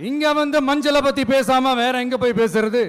இங்க வந்து மஞ்சளை பத்தி பேசாம வேற எங்க போய் பேசுறது?